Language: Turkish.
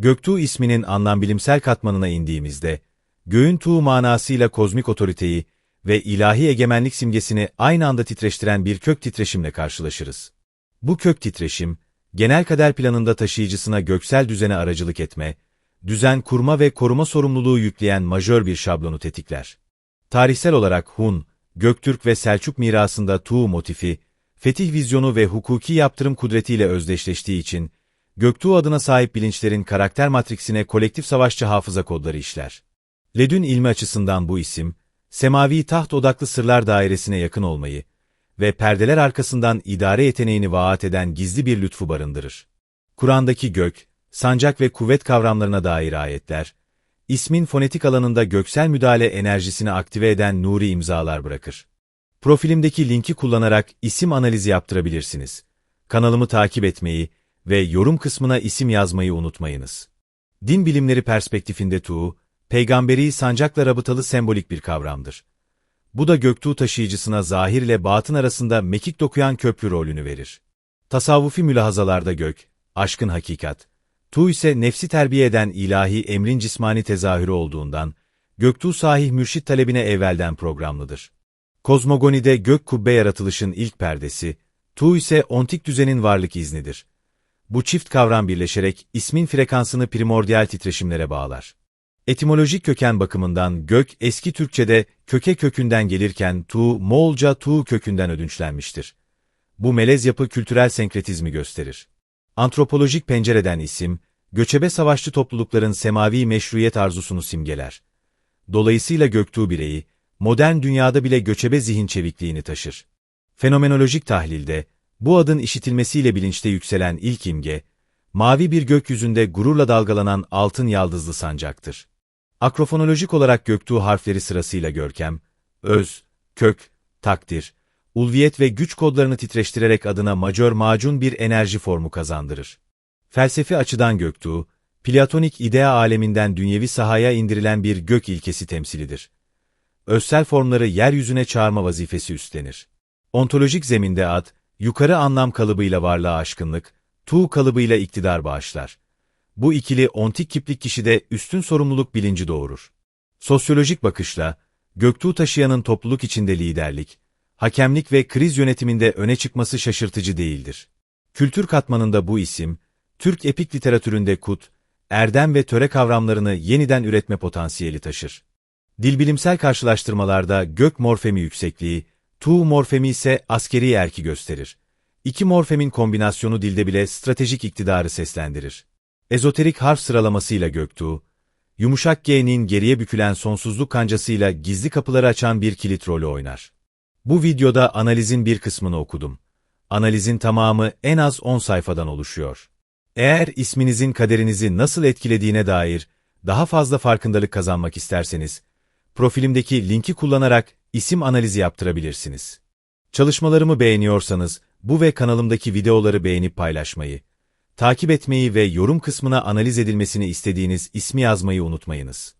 Göktuğ isminin anlambilimsel katmanına indiğimizde, göğün tuğ manasıyla kozmik otoriteyi ve ilahi egemenlik simgesini aynı anda titreştiren bir kök titreşimle karşılaşırız. Bu kök titreşim, genel kader planında taşıyıcısına göksel düzene aracılık etme, düzen kurma ve koruma sorumluluğu yükleyen majör bir şablonu tetikler. Tarihsel olarak Hun, Göktürk ve Selçuk mirasında Tuğ motifi, fetih vizyonu ve hukuki yaptırım kudretiyle özdeşleştiği için, Göktuğ adına sahip bilinçlerin karakter matriksine kolektif savaşçı hafıza kodları işler. Ledün ilmi açısından bu isim, semavi taht odaklı sırlar dairesine yakın olmayı ve perdeler arkasından idare yeteneğini vaat eden gizli bir lütfu barındırır. Kur'an'daki gök, sancak ve kuvvet kavramlarına dair ayetler, ismin fonetik alanında göksel müdahale enerjisini aktive eden nuri imzalar bırakır. Profilimdeki linki kullanarak isim analizi yaptırabilirsiniz. Kanalımı takip etmeyi ve yorum kısmına isim yazmayı unutmayınız. Din bilimleri perspektifinde tuğ, peygamberi sancakla rabıtalı sembolik bir kavramdır. Bu da göktuğ taşıyıcısına zahir ile batın arasında mekik dokuyan köprü rolünü verir. Tasavvufi mülahazalarda gök, aşkın hakikat, tuğ ise nefsi terbiye eden ilahi emrin cismani tezahürü olduğundan, göktuğ sahih mürşit talebine evvelden programlıdır. Kozmogonide gök kubbe yaratılışın ilk perdesi, tuğ ise ontik düzenin varlık iznidir. Bu çift kavram birleşerek ismin frekansını primordial titreşimlere bağlar. Etimolojik köken bakımından gök eski Türkçe'de köke kökünden gelirken tuğ Moğolca tuğ kökünden ödünçlenmiştir. Bu melez yapı kültürel senkretizmi gösterir. Antropolojik pencereden isim, göçebe savaşçı toplulukların semavi meşruiyet arzusunu simgeler. Dolayısıyla göktuğ bireyi, modern dünyada bile göçebe zihin çevikliğini taşır. Fenomenolojik tahlilde, bu adın işitilmesiyle bilinçte yükselen ilk imge, mavi bir gökyüzünde gururla dalgalanan altın yaldızlı sancaktır. Akrofonolojik olarak göktuğ harfleri sırasıyla görkem, öz, kök, takdir, ulviyet ve güç kodlarını titreştirerek adına majör macun bir enerji formu kazandırır. Felsefi açıdan göktuğ, platonik idea aleminden dünyevi sahaya indirilen bir gök ilkesi temsilidir. Özsel formları yeryüzüne çağırma vazifesi üstlenir. Ontolojik zeminde ad, yukarı anlam kalıbıyla varlığa aşkınlık, tuğ kalıbıyla iktidar bağışlar. Bu ikili ontik kiplik kişide üstün sorumluluk bilinci doğurur. Sosyolojik bakışla, Göktuğ taşıyanın topluluk içinde liderlik, hakemlik ve kriz yönetiminde öne çıkması şaşırtıcı değildir. Kültür katmanında bu isim, Türk epik literatüründe kut, erdem ve töre kavramlarını yeniden üretme potansiyeli taşır. Dilbilimsel karşılaştırmalarda gök morfemi yüksekliği, tuğ morfemi ise askeri erki gösterir. İki morfemin kombinasyonu dilde bile stratejik iktidarı seslendirir. Ezoterik harf sıralamasıyla göktuğ, yumuşak G'nin geriye bükülen sonsuzluk kancasıyla gizli kapıları açan bir kilit rolü oynar. Bu videoda analizin bir kısmını okudum. Analizin tamamı en az 10 sayfadan oluşuyor. Eğer isminizin kaderinizi nasıl etkilediğine dair daha fazla farkındalık kazanmak isterseniz, profilimdeki linki kullanarak isim analizi yaptırabilirsiniz. Çalışmalarımı beğeniyorsanız, bu ve kanalımdaki videoları beğenip paylaşmayı, takip etmeyi ve yorum kısmına analiz edilmesini istediğiniz ismi yazmayı unutmayınız.